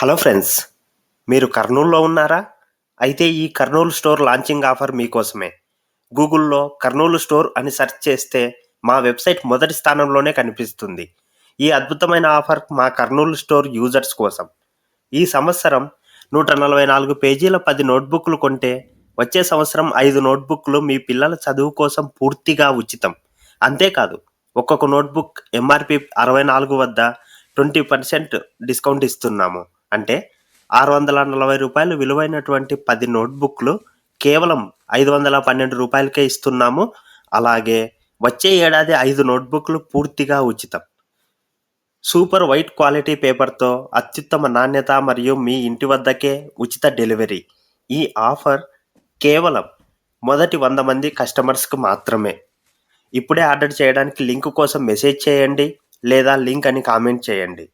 Hello friends మీరు కర్నూలులో ఉన్నారా? అయితే ఈ కర్నూలు స్టోర్ లాంచింగ్ ఆఫర్ మీకోసమే. గూగుల్లో కర్నూలు స్టోర్ అని సెర్చ్ చేస్తే మా వెబ్సైట్ మొదటి స్థానంలోనే కనిపిస్తుంది. ఈ అద్భుతమైన ఆఫర్ మా కర్నూలు స్టోర్ యూజర్స్ కోసం. ఈ సంవత్సరం నూట నలభై నాలుగు పేజీల పది నోట్బుక్లు కొంటే వచ్చే సంవత్సరం ఐదు నోట్బుక్లు మీ పిల్లల చదువు కోసం పూర్తిగా ఉచితం. అంతేకాదు ఒక్కొక్క నోట్బుక్ ఎంఆర్పి అరవై నాలుగు వద్ద ట్వంటీ పర్సెంట్ డిస్కౌంట్ ఇస్తున్నాము. అంటే ఆరు వందల నలభై రూపాయలు విలువైనటువంటి పది నోట్బుక్లు కేవలం ఐదు వందల పన్నెండు రూపాయలకే ఇస్తున్నాము. అలాగే వచ్చే ఏడాది ఐదు నోట్బుక్లు పూర్తిగా ఉచితం. సూపర్ వైట్ క్వాలిటీ పేపర్తో అత్యుత్తమ నాణ్యత మరియు మీ ఇంటి వద్దకే ఉచిత డెలివరీ. ఈ ఆఫర్ కేవలం మొదటి వంద మంది కస్టమర్స్కి మాత్రమే. ఇప్పుడే ఆర్డర్ చేయడానికి లింక్ కోసం మెసేజ్ చేయండి లేదా లింక్ అని కామెంట్ చేయండి.